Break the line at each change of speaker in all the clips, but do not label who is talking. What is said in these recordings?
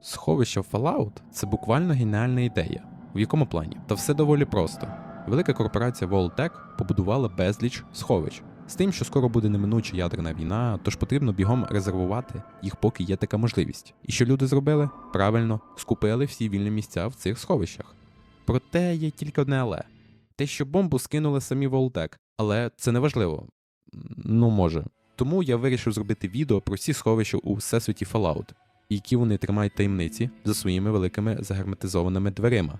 Сховище Fallout це буквально геніальна ідея. В якому плані? Та все доволі просто. Велика корпорація Voltec побудувала безліч сховищ. З тим, що скоро буде неминуча ядерна війна, тож потрібно бігом резервувати їх, поки є така можливість. І що люди зробили? Правильно, скупили всі вільні місця в цих сховищах. Проте є тільки одне але. Те, що бомбу скинули самі Voltec, але це не важливо. Ну, може. Тому я вирішив зробити відео про всі сховища у всесвіті Fallout, які вони тримають таємниці за своїми великими загерметизованими дверима.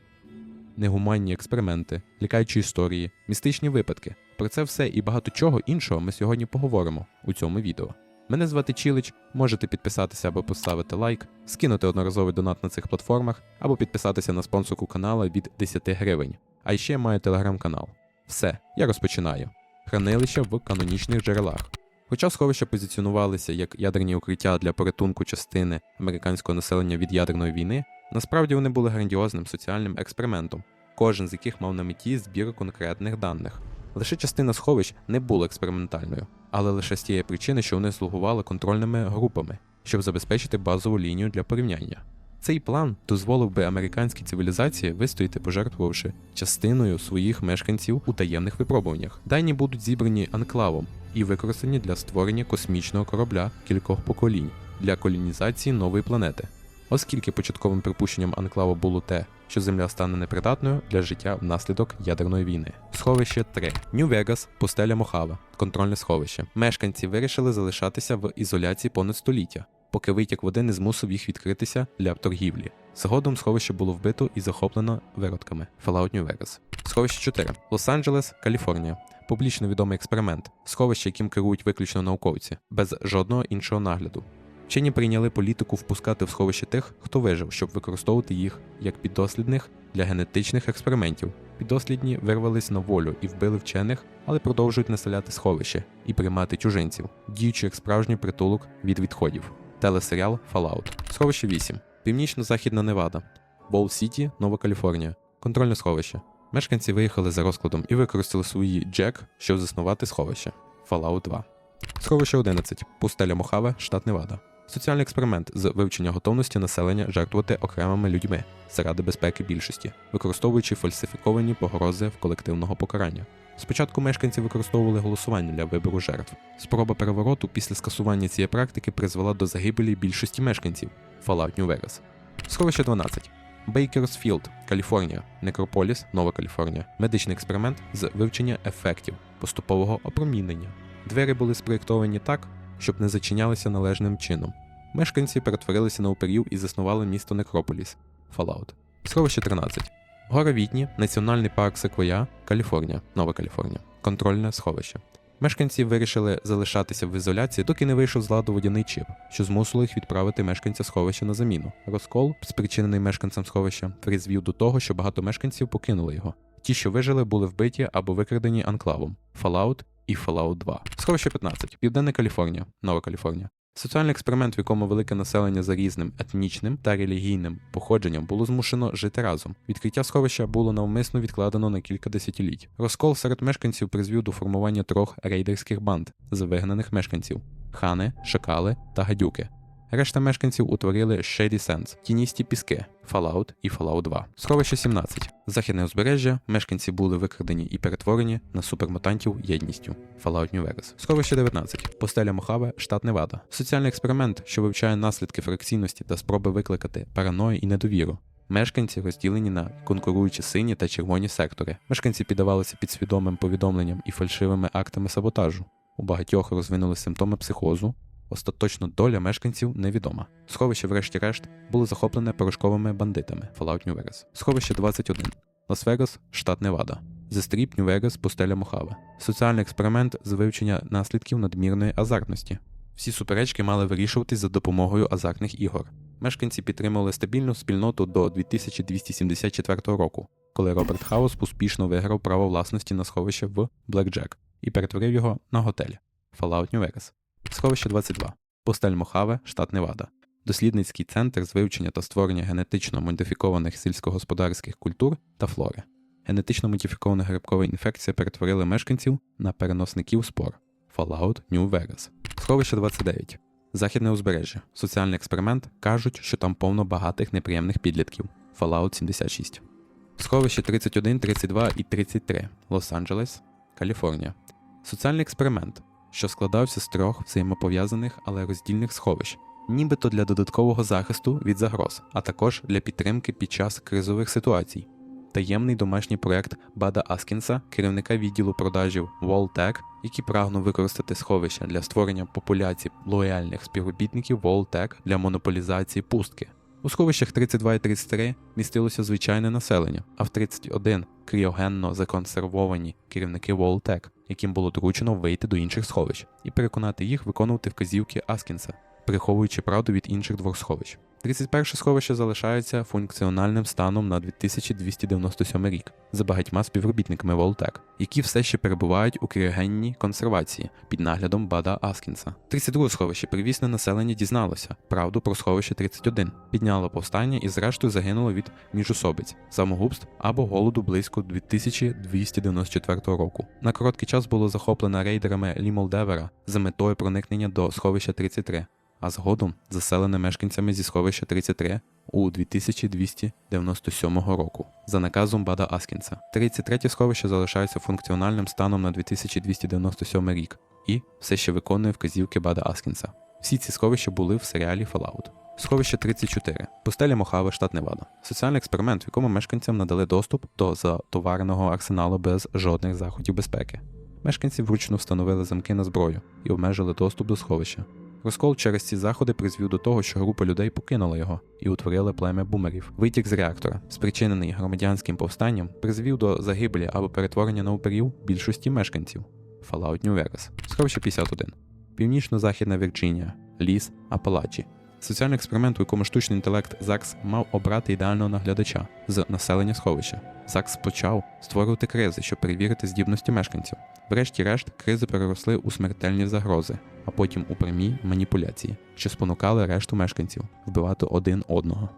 Негуманні експерименти, лякаючі історії, містичні випадки. Про це все і багато чого іншого ми сьогодні поговоримо у цьому відео. Мене звати Чілич, можете підписатися або поставити лайк, скинути одноразовий донат на цих платформах, або підписатися на спонсорку канала від 10 гривень. А ще маю телеграм-канал. Все, я розпочинаю. Хранилища в канонічних джерелах. Хоча сховища позиціонувалися як ядерні укриття для порятунку частини американського населення від ядерної війни, насправді вони були грандіозним соціальним експериментом, кожен з яких мав на меті збір конкретних даних. Лише частина сховищ не була експериментальною, але лише з тієї причини, що вони слугували контрольними групами, щоб забезпечити базову лінію для порівняння. Цей план дозволив би американській цивілізації вистояти, пожертвувавши частиною своїх мешканців у таємних випробуваннях. Дані будуть зібрані анклавом і використані для створення космічного корабля кількох поколінь для колонізації нової планети. Оскільки початковим припущенням анклаву було те, що Земля стане непридатною для життя внаслідок ядерної війни. Сховище 3. Нью-Вегас, пустеля Мохава, контрольне сховище. Мешканці вирішили залишатися в ізоляції понад століття, поки витік води не змусив їх відкритися для торгівлі. Згодом сховище було вбито і захоплено виродками Fallout New Vegas. Сховище 4. Лос-Анджелес, Каліфорнія. Публічно відомий експеримент, сховище, яким керують виключно науковці, без жодного іншого нагляду. Вчені прийняли політику впускати в сховище тих, хто вижив, щоб використовувати їх як піддослідних для генетичних експериментів. Піддослідні вирвались на волю і вбили вчених, але продовжують населяти сховище і приймати чужинців, діючи як справжній притулок від відходів. Телесеріал Fallout. Сховище 8. Північно-західна Невада. Бол Сіті, Нова Каліфорнія. Контрольне сховище. Мешканці виїхали за розкладом і використали свої джек, щоб заснувати сховище. Fallout 2. Сховище 11. Пустеля Мохаве, штат Невада. Соціальний експеримент з вивчення готовності населення жертвувати окремими людьми заради безпеки більшості, використовуючи фальсифіковані погрози в колективного покарання. Спочатку мешканці використовували голосування для вибору жертв. Спроба перевороту після скасування цієї практики призвела до загибелі більшості мешканців Fallout New Vegas. Сховище 12. Бейкерсфілд, Каліфорнія, Некрополіс, Нова Каліфорнія. Медичний експеримент з вивчення ефектів поступового опромінення. Двері були спроєктовані так, щоб не зачинялися належним чином. Мешканці перетворилися на упирів і заснували місто Некрополіс Fallout. Сховище 13. Гора Вітні, Національний парк Секвоя, Каліфорнія, Нова Каліфорнія. Контрольне сховище. Мешканці вирішили залишатися в ізоляції, доки не вийшов з ладу водяний чіп, що змусило їх відправити мешканця сховища на заміну. Розкол, спричинений мешканцем сховища, призвів до того, що багато мешканців покинули його. Ті, що вижили, були вбиті або викрадені анклавом Fallout і Fallout 2. Сховище 15. Південна Каліфорнія, Нова Каліфорнія. Соціальний експеримент, в якому велике населення за різним етнічним та релігійним походженням було змушено жити разом. Відкриття сховища було навмисно відкладено на кілька десятиліть. Розкол серед мешканців призвів до формування трьох рейдерських банд з вигнаних мешканців: хани, шакали та гадюки. Решта мешканців утворили Shady Sands, тіністі піски, Fallout і Fallout 2. Сховище 17. Західне узбережжя. Мешканці були викрадені і перетворені на супермутантів єдністю. Fallout New Vegas. Сховище 19. Постеля Мохаве, штат Невада. Соціальний експеримент, що вивчає наслідки фракційності та спроби викликати параною і недовіру. Мешканці розділені на конкуруючі сині та червоні сектори. Мешканці піддавалися підсвідомим повідомленням і фальшивими актами саботажу. У багатьох розвинули симптоми психозу, Остаточно доля мешканців невідома. Сховище, врешті-решт, було захоплене порошковими бандитами Fallout New Vegas. Сховище 21. Лас-Вегас, штат Невада. The Strip New Vegas, пустеля Мохаве. Соціальний експеримент з вивчення наслідків надмірної азартності. Всі суперечки мали вирішуватись за допомогою азартних ігор. Мешканці підтримували стабільну спільноту до 2274 року, коли Роберт Хаус успішно виграв право власності на сховище в Blackjack і перетворив його на готель Fallout New Vegas. Сховище 22. Пустель Мохаве, штат Невада. Дослідницький центр з вивчення та створення генетично модифікованих сільськогосподарських культур та флори. Генетично модифікована грибкова інфекція перетворила мешканців на переносників спор. Fallout New Vegas. Сховище 29. Західне узбережжя. Соціальний експеримент кажуть, що там повно багатих неприємних підлітків. Fallout 76. Сховище 31, 32 і 33. Лос-Анджелес, Каліфорнія. Соціальний експеримент, що складався з трьох взаємопов'язаних, але роздільних сховищ, нібито для додаткового захисту від загроз, а також для підтримки під час кризових ситуацій. Таємний домашній проект Бада Аскінса, керівника відділу продажів Walltech, який прагнув використати сховища для створення популяцій лояльних співробітників Walltech для монополізації пустки. У сховищах 32 і 33 містилося звичайне населення, а в 31 кріогенно законсервовані керівники Волтек, яким було доручено вийти до інших сховищ і переконати їх виконувати вказівки Аскінса, приховуючи правду від інших двох сховищ. 31 сховище залишається функціональним станом на 2297 рік за багатьма співробітниками Волтек, які все ще перебувають у кріогенній консервації під наглядом Бада Аскінса. 32 сховище привісне населення дізналося правду про сховище 31, підняло повстання і зрештою загинуло від міжусобиць, самогубств або голоду близько 2294 року. На короткий час було захоплено рейдерами Лі Молдевера за метою проникнення до сховища 33 а згодом заселене мешканцями зі сховища 33 у 2297 року за наказом Бада Аскінса. 33 сховище залишається функціональним станом на 2297 рік і все ще виконує вказівки Бада Аскінса. Всі ці сховища були в серіалі Fallout. Сховище 34. Пустеля Мохаве, штат Невада. Соціальний експеримент, в якому мешканцям надали доступ до затовареного арсеналу без жодних заходів безпеки. Мешканці вручну встановили замки на зброю і обмежили доступ до сховища. Розкол через ці заходи призвів до того, що група людей покинула його і утворили плем'я бумерів. Витік з реактора, спричинений громадянським повстанням, призвів до загибелі або перетворення на уперів більшості мешканців. Fallout New Vegas. Сховище 51. Північно-західна Вірджинія, ліс, Апалачі. Соціальний експеримент, у якому штучний інтелект ЗАКС мав обрати ідеального наглядача з населення сховища. ЗАКС почав створювати кризи, щоб перевірити здібності мешканців. Врешті-решт, кризи переросли у смертельні загрози, а потім у прямі маніпуляції, що спонукали решту мешканців вбивати один одного.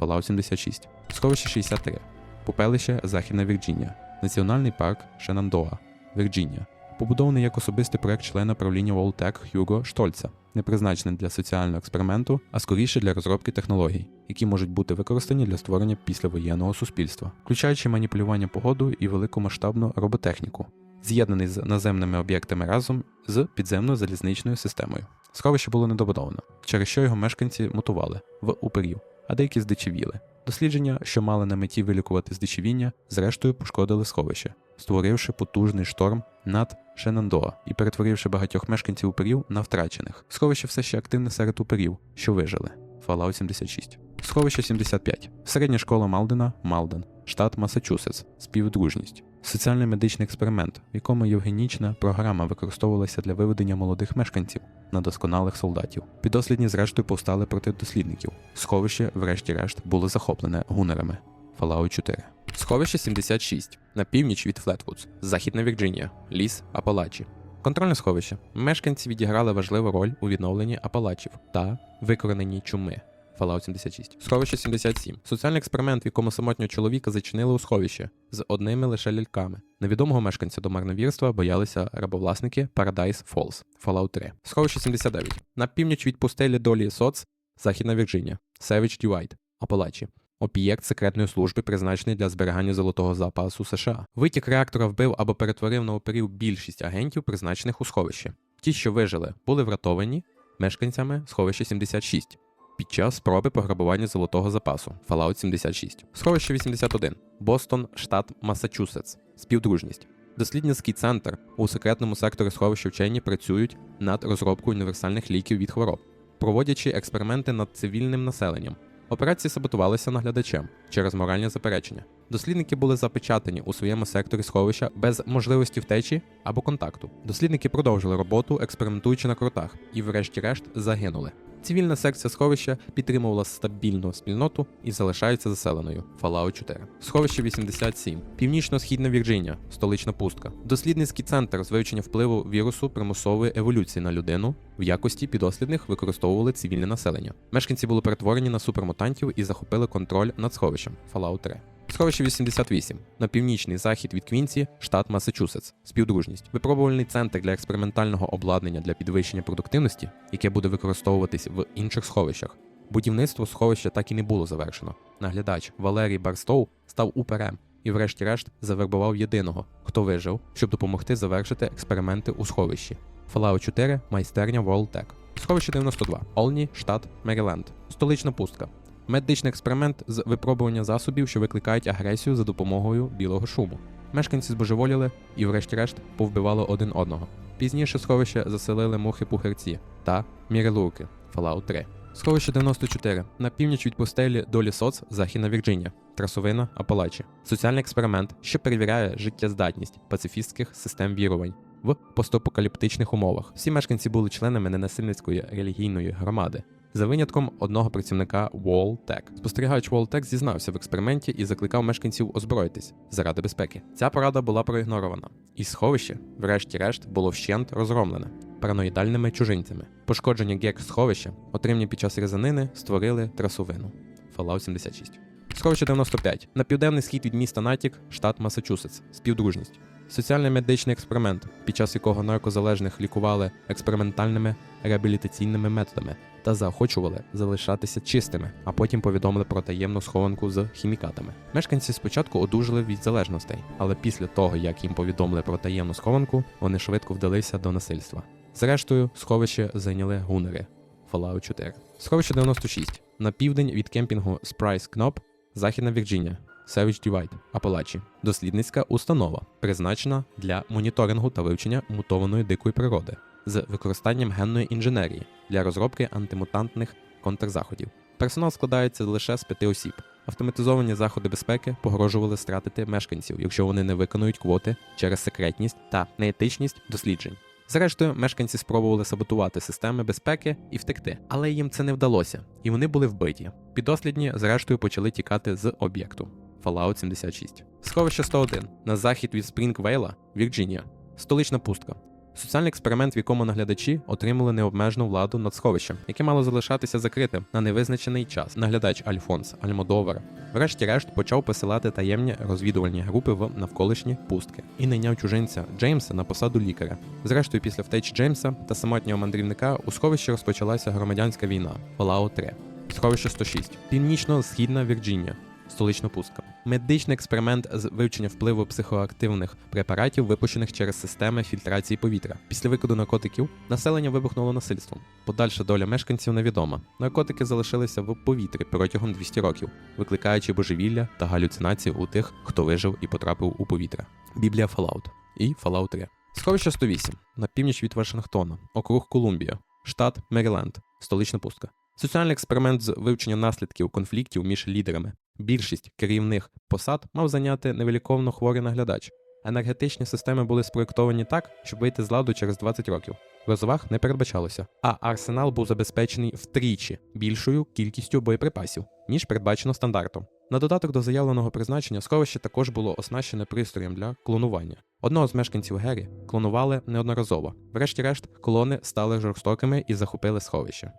Fallout 76. Сховище 63. Попелище Західна Вірджинія. Національний парк Шенандоа, Вірджинія. Побудований як особистий проект члена правління Волтек Хьюго Штольца, не призначений для соціального експерименту, а скоріше для розробки технологій, які можуть бути використані для створення післявоєнного суспільства, включаючи маніпулювання погодою і великомасштабну роботехніку, з'єднаний з наземними об'єктами разом з підземною залізничною системою. Сховище було недобудовано, через що його мешканці мутували в упирів, а деякі здичевіли. Дослідження, що мали на меті вилікувати здичевіння, зрештою пошкодили сховище, створивши потужний шторм над Шенандоа і перетворивши багатьох мешканців уперів на втрачених. Сховище все ще активне серед уперів, що вижили. Fallout 76. Сховище 75. Середня школа Малдена, Малден, штат Масачусетс, співдружність. Соціальний медичний експеримент, в якому євгенічна програма використовувалася для виведення молодих мешканців на досконалих солдатів. Підослідні, зрештою, повстали проти дослідників. Сховище, врешті-решт, було захоплене гунерами. Fallout 4. Сховище 76 на північ від Флетвудс, Західна Вірджинія, ліс Апалачі. Контрольне сховище. Мешканці відіграли важливу роль у відновленні Апалачів та викорененні чуми. Fallout 76. Сховище 77. Соціальний експеримент, в якому самотнього чоловіка зачинили у сховище з одними лише ляльками. Невідомого мешканця до марновірства боялися рабовласники Paradise Falls. Fallout 3. Сховище 79. На північ від пустелі долі Соц, Західна Вірджинія. Savage Divide. Апалачі. Об'єкт секретної служби, призначений для зберігання золотого запасу США. Витік реактора вбив або перетворив на оперів більшість агентів, призначених у сховище. Ті, що вижили, були врятовані мешканцями сховища 76 під час спроби пограбування золотого запасу Fallout 76. Сховище 81. Бостон, штат Масачусетс. Співдружність. Дослідницький центр у секретному секторі сховища вчені працюють над розробкою універсальних ліків від хвороб, проводячи експерименти над цивільним населенням. Операції саботувалися наглядачем через моральні заперечення. Дослідники були запечатані у своєму секторі сховища без можливості втечі або контакту. Дослідники продовжили роботу, експериментуючи на кротах, і, врешті-решт, загинули. Цивільна секція сховища підтримувала стабільну спільноту і залишається заселеною. Fallout 4. Сховище 87. Північно-східна Вірджинія, столична пустка. Дослідницький центр з вивчення впливу вірусу примусової еволюції на людину в якості підослідних використовували цивільне населення. Мешканці були перетворені на супермутантів і захопили контроль над сховищем. Fallout 3. Сховище 88 на північний захід від Квінсі, штат Масачусетс. Співдружність. Випробувальний центр для експериментального обладнання для підвищення продуктивності, яке буде використовуватись в інших сховищах. Будівництво сховища так і не було завершено. Наглядач Валерій Барстоу став уперем і, врешті-решт, завербував єдиного, хто вижив, щоб допомогти завершити експерименти у сховищі. Fallout 4 майстерня WorldTech. Сховище 92, Олні, штат Меріленд. Столична пустка. Медичний експеримент з випробування засобів, що викликають агресію за допомогою білого шуму. Мешканці збожеволіли і, врешті-решт, повбивали один одного. Пізніше сховище заселили мухи-пухирці та мірелурки Fallout 3. Сховище 94 на північ від пустелі долі соц Західна Вірджинія, трасовина Апалачі. Соціальний експеримент, що перевіряє життєздатність пацифістських систем вірувань в постапокаліптичних умовах. Всі мешканці були членами ненасильницької релігійної громади. За винятком одного працівника WallTech. Спостерігач WallTech зізнався в експерименті і закликав мешканців озброїтись заради безпеки. Ця порада була проігнорована, і сховище, врешті-решт, було вщент розгромлене параноїдальними чужинцями. Пошкодження гек сховища, отримані під час різанини, створили трасовину. Fallout 76. Сховище 95 на південний схід від міста Натік, штат Масачусетс. Співдружність. Соціальний медичний експеримент, під час якого наркозалежних лікували експериментальними реабілітаційними методами та заохочували залишатися чистими, а потім повідомили про таємну схованку з хімікатами. Мешканці спочатку одужали від залежностей, але після того, як їм повідомили про таємну схованку, вони швидко вдалися до насильства. Зрештою, сховище зайняли гунери. Fallout 4. Сховище 96 на південь від кемпінгу Spryce Knob, Західна Вірджинія. Savage Divide, Апалачі. Дослідницька установа, призначена для моніторингу та вивчення мутованої дикої природи з використанням генної інженерії для розробки антимутантних контрзаходів. Персонал складається лише з п'яти осіб. Автоматизовані заходи безпеки погрожували стратити мешканців, якщо вони не виконують квоти через секретність та неетичність досліджень. Зрештою, мешканці спробували саботувати системи безпеки і втекти, але їм це не вдалося, і вони були вбиті. Підослідні, зрештою, почали тікати з об'єкту. Fallout 76. Сховище 101 на захід від Спрінгвейла, Вірджинія. Столична пустка. Соціальний експеримент, в якому наглядачі отримали необмежену владу над сховищем, яке мало залишатися закритим на невизначений час. Наглядач Альфонс Альмодовар, врешті-решт, почав посилати таємні розвідувальні групи в навколишні пустки і найняв чужинця Джеймса на посаду лікаря. Зрештою, після втечі Джеймса та самотнього мандрівника у сховищі розпочалася громадянська війна Fallout 3. Сховище 106. Північно-східна Вірджинія. Столична пустка. Медичний експеримент з вивчення впливу психоактивних препаратів, випущених через системи фільтрації повітря. Після викиду наркотиків населення вибухнуло насильством. Подальша доля мешканців невідома. Наркотики залишилися в повітрі протягом 200 років, викликаючи божевілля та галюцинації у тих, хто вижив і потрапив у повітря. Біблія Fallout і Fallout 3. Сховище 108 на північ від Вашингтона, округ Колумбія, штат Меріленд, столична пустка. Соціальний експеримент з вивчення наслідків конфліктів між лідерами. Більшість керівних посад мав зайняти невиліковно хворий наглядач. Енергетичні системи були спроєктовані так, щоб вийти з ладу через 20 років. Розваг не передбачалося, а арсенал був забезпечений втричі більшою кількістю боєприпасів, ніж передбачено стандартом. На додаток до заявленого призначення сховище також було оснащене пристроєм для клонування. Одного з мешканців Гері клонували неодноразово. Врешті-решт, колони стали жорстокими і захопили сховище.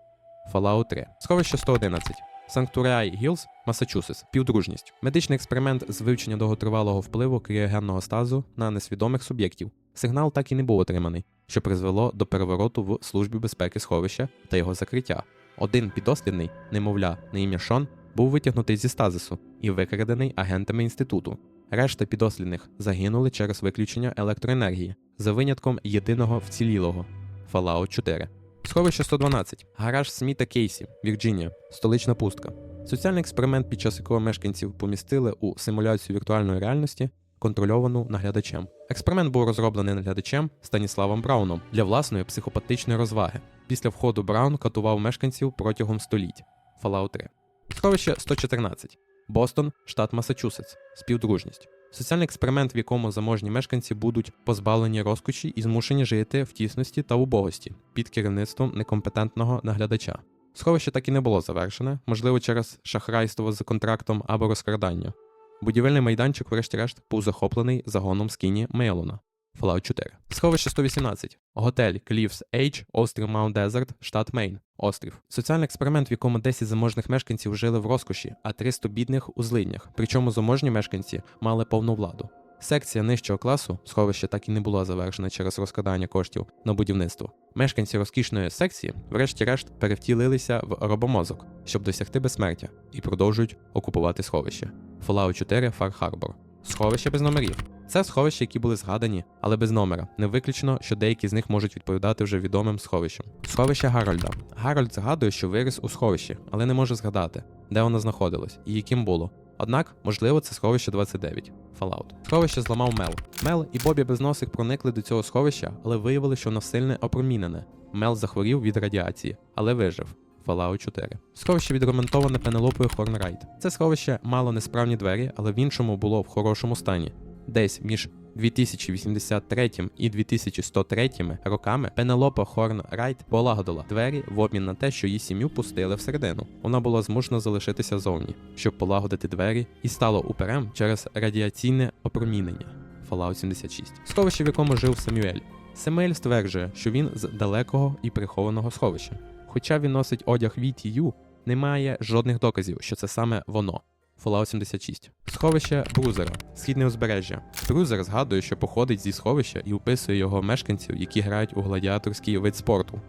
Fallout 3. Сховище 111. Санктуріай Гілз, Масачусетс. Півдружність. Медичний експеримент з вивчення довготривалого впливу кріогенного стазу на несвідомих суб'єктів. Сигнал так і не був отриманий, що призвело до перевороту в службі безпеки сховища та його закриття. Один підослідний, немовля на ім'я Шон, був витягнутий зі стазису і викрадений агентами інституту. Решта підослідних загинули через виключення електроенергії, за винятком єдиного вцілілого Fallout 4. Сховище 112. Гараж Сміта Кейсі, Вірджинія, столична пустка. Соціальний експеримент, під час якого мешканців помістили у симуляцію віртуальної реальності, контрольовану наглядачем. Експеримент був розроблений наглядачем Станіславом Брауном для власної психопатичної розваги. Після входу Браун катував мешканців протягом століть. Fallout 3. Сховище 114. Бостон, штат Масачусетс. Співдружність. Соціальний експеримент, в якому заможні мешканці будуть позбавлені розкоші і змушені жити в тісності та убогості під керівництвом некомпетентного наглядача. Сховище так і не було завершене, можливо, через шахрайство за контрактом або розкрадання. Будівельний майданчик, врешті-решт, був захоплений загоном Скіні Мейлона. Fallout 4. Сховище 118. Готель Cliffs Edge, острів Mount Desert, штат Мейн. Острів. Соціальний експеримент, в якому 10 заможних мешканців жили в розкоші, а 300 бідних у злиднях. Причому заможні мешканці мали повну владу. Секція нижчого класу сховище так і не була завершена через розкрадання коштів на будівництво. Мешканці розкішної секції, врешті-решт, перевтілилися в робомозок, щоб досягти безсмертя, і продовжують окупувати сховище. Fallout 4 Far Harbor. Сховище без номерів. Це сховища, які були згадані, але без номера. Не виключено, що деякі з них можуть відповідати вже відомим сховищам. Сховище Гарольда. Гарольд згадує, що виріс у сховищі, але не може згадати, де воно знаходилось і яким було. Однак, можливо, це сховище 29 Fallout. Сховище зламав Мел. Мел і Бобі Безносик проникли до цього сховища, але виявили, що воно сильне опромінене. Мел захворів від радіації, але вижив. Fallout 4. Сховище відремонтоване Пенелопою Хорнрайт. Це сховище мало несправні двері, але в іншому було в хорошому стані. Десь між 2083 і 2103 роками Пенелопа Хорн Райт полагодила двері в обмін на те, що її сім'ю пустили всередину. Вона була змушена залишитися зовні, щоб полагодити двері, і стало уперем через радіаційне опромінення. Fallout 76. Сховище, в якому жив Самюель. Семель стверджує, що він з далекого і прихованого сховища. Хоча він носить одяг VTU, немає жодних доказів, що це саме воно. Fallout 76. Сховище Брузера, східне узбережжя. Брузер згадує, що походить зі сховища і описує його мешканців, які грають у гладіаторський вид спорту,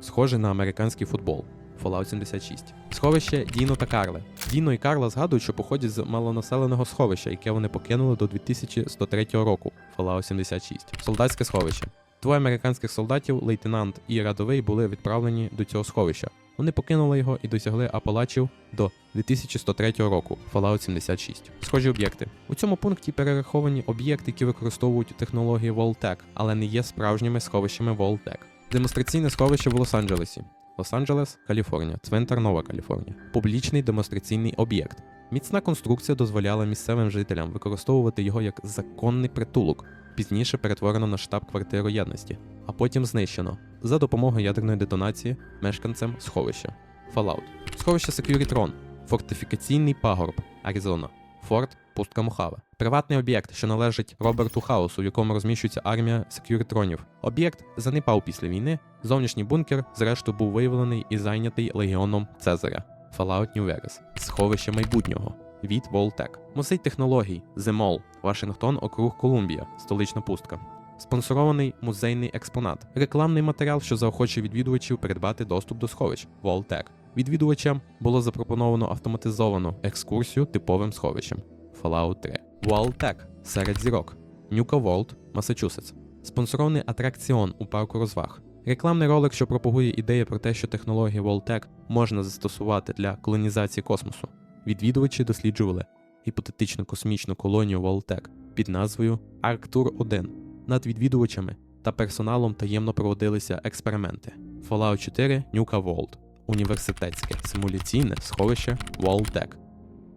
схожий на американський футбол. Fallout 76. Сховище Діно та Карле. Діно і Карла згадують, що походять з малонаселеного сховища, яке вони покинули до 2103 року. Fallout 76. Солдатське сховище. Двоє американських солдатів, лейтенант і рядовий, були відправлені до цього сховища. Вони покинули його і досягли Апалачів до 2103 року Fallout 76. Схожі об'єкти. У цьому пункті перераховані об'єкти, які використовують технології Voltec, але не є справжніми сховищами Voltec. Демонстраційне сховище в Лос-Анджелесі. Лос-Анджелес, Каліфорнія, Цвинтар Нова Каліфорнія. Публічний демонстраційний об'єкт. Міцна конструкція дозволяла місцевим жителям використовувати його як законний притулок, пізніше перетворено на штаб-квартиру єдності, а потім знищено за допомогою ядерної детонації мешканцям сховища. Fallout. Сховище Securitrон. Фортифікаційний пагорб, Аризона. Форт Пустка Мохаве. Приватний об'єкт, що належить Роберту Хаусу, в якому розміщується армія секюритронів. Об'єкт занепав після війни. Зовнішній бункер, зрештою, був виявлений і зайнятий легіоном Цезаря. Fallout New Vegas. Сховище майбутнього. Від Voltec. Музей технологій. Земол. Вашингтон, округ Колумбія. Столична пустка. Спонсорований музейний експонат. Рекламний матеріал, що заохочує відвідувачів придбати доступ до сховищ. Voltec. Відвідувачам було запропоновано автоматизовану екскурсію типовим сховищем. Fallout 3. Walltech. Серед зірок. Нюка Волт, Масачусетс. Спонсорований атракціон у парку розваг. Рекламний ролик, що пропагує ідею про те, що технології Voltec можна застосувати для колонізації космосу. Відвідувачі досліджували гіпотетичну космічну колонію Voltec під назвою Арктур 1 Над відвідувачами та персоналом таємно проводилися експерименти. Fallout 4 Нюка Волт. Університетське симуляційне сховище Волтек.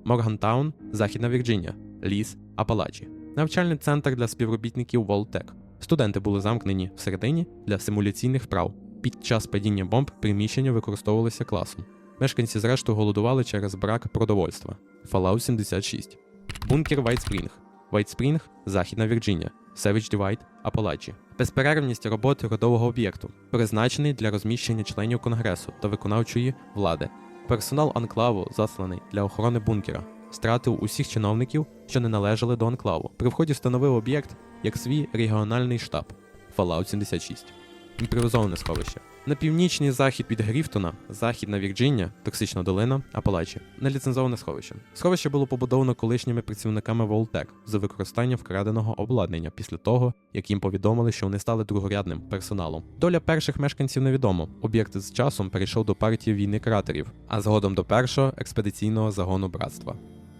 Моргантаун, Західна Вірджинія, Ліс, Апалачі. Навчальний центр для співробітників Волтек. Студенти були замкнені всередині для симуляційних вправ. Під час падіння бомб приміщення використовувалися класом. Мешканці зрештою голодували через брак продовольства. Fallout 76. Бункер. White Spring, Західна Вірджинія. Savage Divide, Апалачі. Безперервність роботи родового об'єкту, призначений для розміщення членів конгресу та виконавчої влади. Персонал анклаву, засланий для охорони бункера, стратив усіх чиновників, що не належали до анклаву. При вході встановив об'єкт як свій регіональний штаб Fallout 76. Імпровізоване сховище. На північний захід від Гріфтона, Західна Вірджинія, Токсична долина, Апалачі. Неліцензоване сховище. Сховище було побудовано колишніми працівниками Voltec за використання вкраденого обладнання після того, як їм повідомили, що вони стали другорядним персоналом. Доля перших мешканців невідомо. Об'єкт з часом перейшов до партії війни кратерів, а згодом до першого експедиційного загону братства.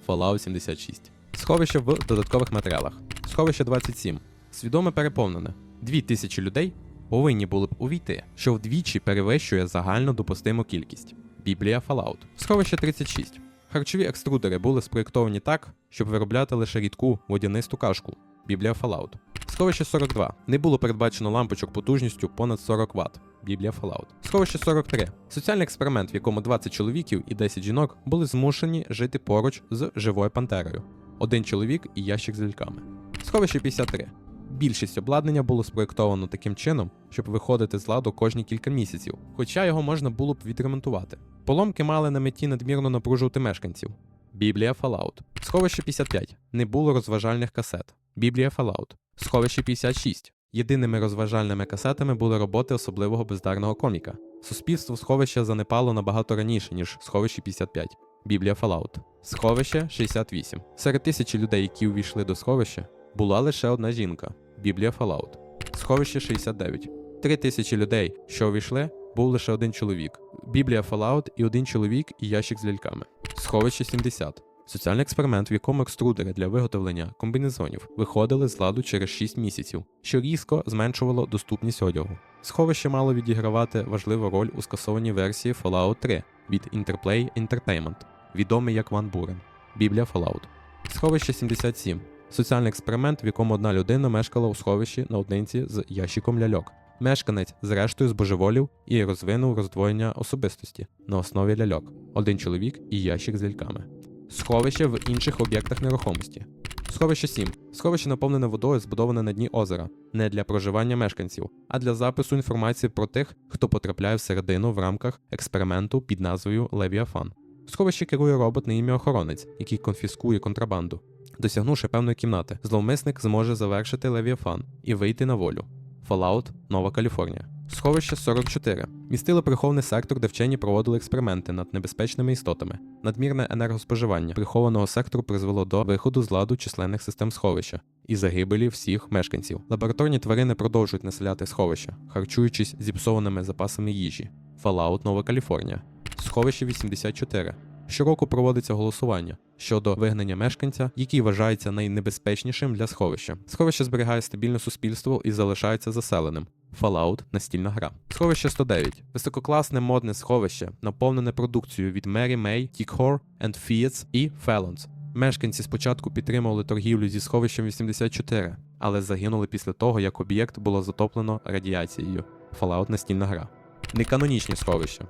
Fallout 76. Сховище в додаткових матеріалах. Сховище 27. Свідоме переповнене. Дві тисячі людей повинні були б увійти, що вдвічі перевищує загальну допустиму кількість. Біблія Fallout. Сховище 36. Харчові екструдери були спроєктовані так, щоб виробляти лише рідку водянисту кашку. Біблія Fallout. Сховище 42. Не було передбачено лампочок потужністю понад 40 Вт. Біблія Fallout. Сховище 43. Соціальний експеримент, в якому 20 чоловіків і 10 жінок були змушені жити поруч з живою пантерою. Один чоловік і ящик з ляльками. Сховище 53. Більшість обладнання було спроєктовано таким чином, щоб виходити з ладу кожні кілька місяців, хоча його можна було б відремонтувати. Поломки мали на меті надмірно напружувати мешканців. Біблія Fallout. Сховище 55. Не було розважальних касет. Біблія Fallout. Сховище 56. Єдиними розважальними касетами були роботи особливого бездарного коміка. Суспільство сховища занепало набагато раніше, ніж сховище 55. Біблія Fallout. Сховище 68. Серед тисячі людей, які увійшли до сховища, була лише одна жінка. Біблія Fallout. Сховище 69. Три тисячі людей, що увійшли, був лише один чоловік. Біблія Fallout і один чоловік і ящик з ляльками. Сховище 70. Соціальний експеримент, в якому екструдери для виготовлення комбінезонів виходили з ладу через 6 місяців, що різко зменшувало доступність одягу. Сховище мало відігравати важливу роль у скасованій версії Fallout 3 від Interplay Entertainment, відомий як Ван Бурен. Біблія Fallout. Сховище 77. Соціальний експеримент, в якому одна людина мешкала у сховищі наодинці з ящиком ляльок. Мешканець, зрештою, збожеволів і розвинув роздвоєння особистості на основі ляльок, один чоловік і ящик з ляльками. Сховище в інших об'єктах нерухомості. Сховище 7. Сховище наповнене водою, збудоване на дні озера, не для проживання мешканців, а для запису інформації про тих, хто потрапляє всередину в рамках експерименту під назвою Левіафан. Сховище керує робот на ім'я охоронець, який конфіскує контрабанду. Досягнувши певної кімнати, зловмисник зможе завершити Левіафан і вийти на волю. Fallout, Нова Каліфорнія. Сховище 44. Містило прихований сектор, де вчені проводили експерименти над небезпечними істотами. Надмірне енергоспоживання прихованого сектору призвело до виходу з ладу численних систем сховища і загибелі всіх мешканців. Лабораторні тварини продовжують населяти сховища, харчуючись зіпсованими запасами їжі. Fallout, Нова Каліфорнія. Сховище 84. Щороку проводиться голосування щодо вигнання мешканця, який вважається найнебезпечнішим для сховища. Сховище зберігає стабільне суспільство і залишається заселеним. Fallout – настільна гра. Сховище 109. Висококласне модне сховище, наповнене продукцією від Mary May, Tikhor and Fiats і Felons. Мешканці спочатку підтримували торгівлю зі сховищем 84, але загинули після того, як об'єкт було затоплено радіацією. Fallout – настільна гра. Неканонічні сховища.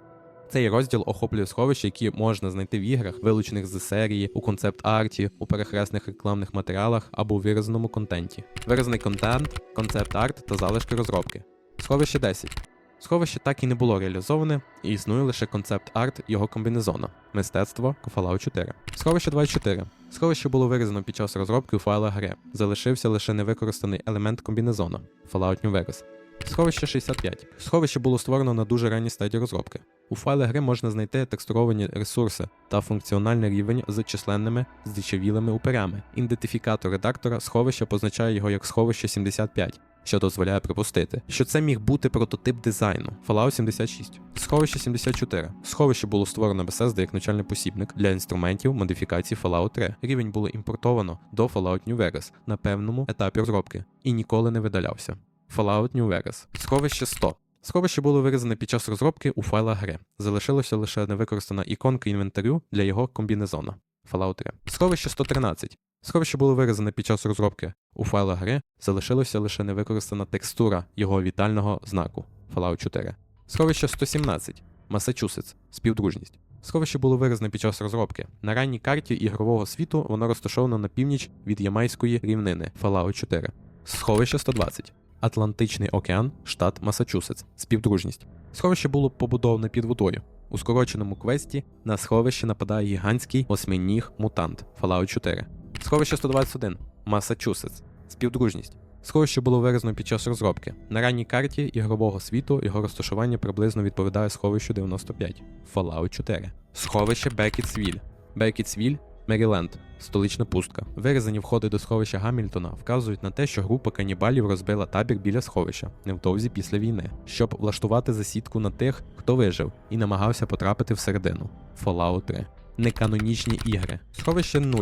Цей розділ охоплює сховища, які можна знайти в іграх, вилучених з серії, у концепт-арті, у перехресних рекламних матеріалах або у виразеному контенті. Виразений контент, концепт-арт та залишки розробки. Сховище 10. Сховище так і не було реалізоване, і існує лише концепт-арт його комбінезона мистецтво Fallout 4. Сховище 24. Сховище було вирізано під час розробки у файлах гри. Залишився лише невикористаний елемент комбінезона Fallout New Vegas. Сховище 65. Сховище було створено на дуже ранній стадії розробки. У файлах гри можна знайти текстуровані ресурси та функціональний рівень з численними здичавілими упирями. Ідентифікатор редактора сховища позначає його як сховище 75, що дозволяє припустити, що це міг бути прототип дизайну Fallout 76. Сховище 74. Сховище було створено Bethesda як навчальний посібник для інструментів модифікації Fallout 3. Рівень було імпортовано до Fallout New Vegas на певному етапі розробки і ніколи не видалявся. Fallout New Vegas. Сховище 100. Сховище було вирізане під час розробки у файлах гри. Залишилося лише невикористана іконка інвентарю для його комбінезона Fallout 3. Сховище 113. Сховище було вирізане під час розробки у файлах гри. Залишилося лише невикористана текстура його вітального знаку Fallout 4. Сховище 117. Масачусетс. Співдружність. Сховище було виразне під час розробки. На ранній карті ігрового світу воно розташовано на північ від Ямайської рівнини Fallout 4. Сховище 120. Атлантичний океан, штат Масачусетс. Співдружність. Сховище було побудоване під водою. У скороченому квесті на сховище нападає гігантський осьминіг мутант Fallout 4. Сховище 121. Масачусетс. Співдружність. Сховище було виразно під час розробки. На ранній карті ігрового світу його розташування приблизно відповідає сховищу 95 Fallout 4. Сховище Бекітсвіль. Бекітсвіль Меріленд, столична пустка. Вирізані входи до сховища Гамільтона вказують на те, що група канібалів розбила табір біля сховища невдовзі після війни, щоб влаштувати засідку на тих, хто вижив і намагався потрапити всередину. Fallout 3. Неканонічні ігри. Сховище 0.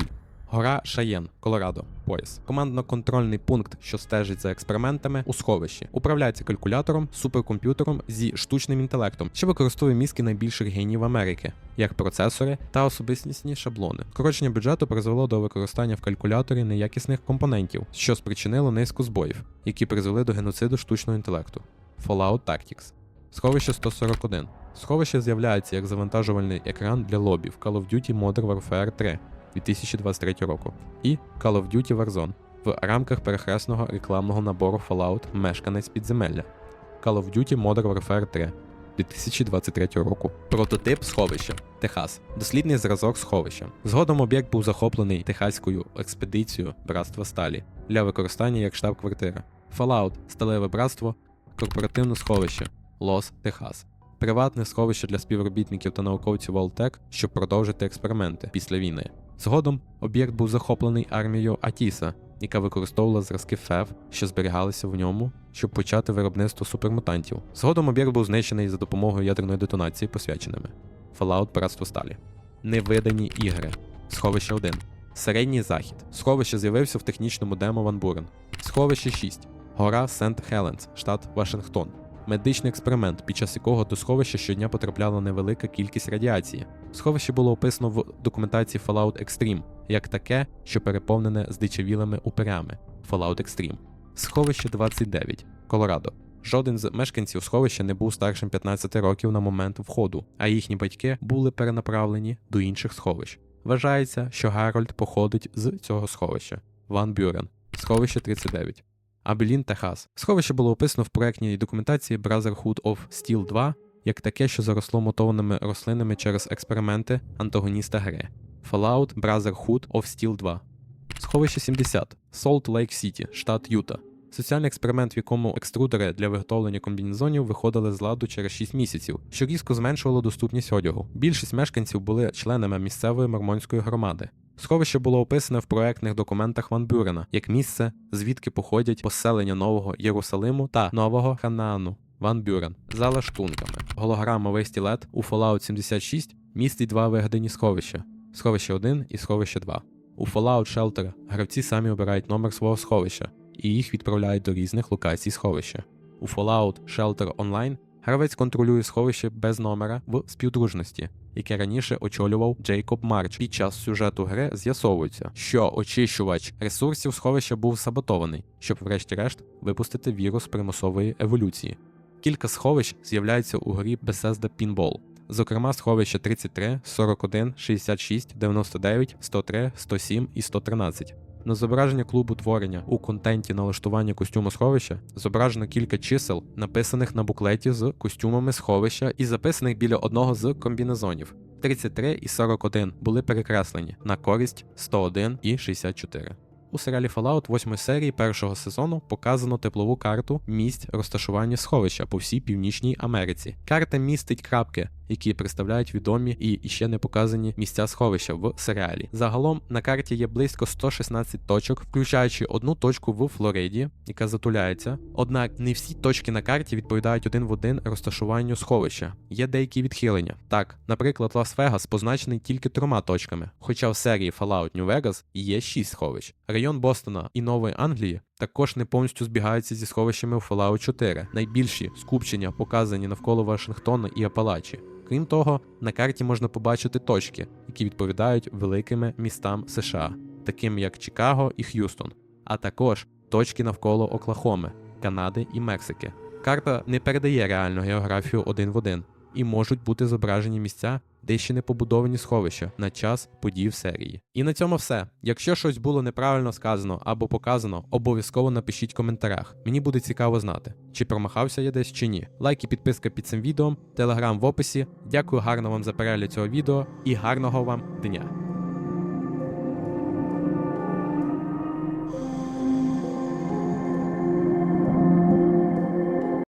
Гора Шаєн, Колорадо, пояс. Командно-контрольний пункт, що стежить за експериментами у сховищі. Управляється калькулятором, суперкомп'ютером зі штучним інтелектом, що використовує мізки найбільших генів Америки, як процесори та особистісні шаблони. Скорочення бюджету призвело до використання в калькуляторі неякісних компонентів, що спричинило низку збоїв, які призвели до геноциду штучного інтелекту. Fallout Tactics. Сховище 141. Сховище з'являється як завантажувальний екран для лобів Call of Duty Modern Warfare 3 2023 року і Call of Duty Warzone в рамках перехресного рекламного набору Fallout Мешканець підземелля Call of Duty Modern Warfare 3 2023 року. Прототип сховища Техас. Дослідний зразок сховища. Згодом об'єкт був захоплений техаською експедицією Братства Сталі для використання як штаб-квартира. Fallout Сталеве братство, корпоративне сховище Лос, Техас. Приватне сховище для співробітників та науковців Волтек, щоб продовжити експерименти після війни. Згодом об'єкт був захоплений армією Атіса, яка використовувала зразки ФЕВ, що зберігалися в ньому, щоб почати виробництво супермутантів. Згодом об'єкт був знищений за допомогою ядерної детонації посвяченими. Fallout Братство Сталі. Невидані ігри. Сховище 1. Середній захід. Сховище з'явився в технічному демо Ван Бурен. Сховище 6. Гора Сент Хеленс, штат Вашингтон. Медичний експеримент, під час якого до сховища щодня потрапляла невелика кількість радіації. Сховище було описано в документації Fallout Extreme як таке, що переповнене здичавілими упирями Fallout Extreme. Сховище 29. Колорадо. Жоден з мешканців сховища не був старшим 15 років на момент входу, а їхні батьки були перенаправлені до інших сховищ. Вважається, що Гарольд походить з цього сховища. Ван Бюрен. Сховище 39. Абелін, Техас. Сховище було описано в проектній документації Brotherhood of Steel 2 як таке, що заросло мотованими рослинами через експерименти антагоніста гри. Fallout Brotherhood of Steel 2. Сховище 70. Salt Lake City, штат Юта. Соціальний експеримент, в якому екструдери для виготовлення комбінезонів виходили з ладу через 6 місяців, що різко зменшувало доступність одягу. Більшість мешканців були членами місцевої мормонської громади. Сховище було описане в проектних документах Ван Бюрена як місце, звідки походять поселення Нового Єрусалиму та Нового Ханаану. Ван Бюрен за лаштунками. Голограмовий стілет у Fallout 76 містить два вигадані сховища: сховище 1 і сховище 2. У Fallout Shelter гравці самі обирають номер свого сховища і їх відправляють до різних локацій сховища. У Fallout Shelter Online гравець контролює сховище без номера в співдружності, яке раніше очолював Джейкоб Марч. Під час сюжету гри з'ясовується, що очищувач ресурсів сховища був саботований, щоб, врешті-решт, випустити вірус примусової еволюції. Кілька сховищ з'являються у грі Bethesda Pinball, зокрема сховища 33, 41, 66, 99, 103, 107 і 113. На зображення клубу творення у контенті налаштування костюму сховища зображено кілька чисел, написаних на буклеті з костюмами сховища і записаних біля одного з комбінезонів. 33 і 41 були перекреслені на користь 101 і 64. У серіалі Fallout 8 серії першого сезону показано теплову карту місць розташування сховища по всій Північній Америці. Карта містить крапки, які представляють відомі і ще не показані місця сховища в серіалі. Загалом на карті є близько 116 точок, включаючи одну точку в Флориді, яка затуляється. Однак не всі точки на карті відповідають один в один розташуванню сховища. Є деякі відхилення. Так, наприклад, Лас-Вегас позначений тільки трьома точками, хоча в серії Fallout New Vegas є 6 сховищ. Район Бостона і Нової Англії також не повністю збігаються зі сховищами у Fallout 4. Найбільші скупчення показані навколо Вашингтона і Апалачі. Крім того, на карті можна побачити точки, які відповідають великими містам США, таким як Чикаго і Х'юстон, а також точки навколо Оклахоми, Канади і Мексики. Карта не передає реальну географію один в один, і можуть бути зображені місця, де ще не побудовані сховища на час подій в серії. І на цьому все. Якщо щось було неправильно сказано або показано, обов'язково напишіть в коментарях. Мені буде цікаво знати, чи промахався я десь чи ні. Лайк і підписка під цим відео, телеграм в описі. Дякую гарно вам за перегляд цього відео і гарного вам дня!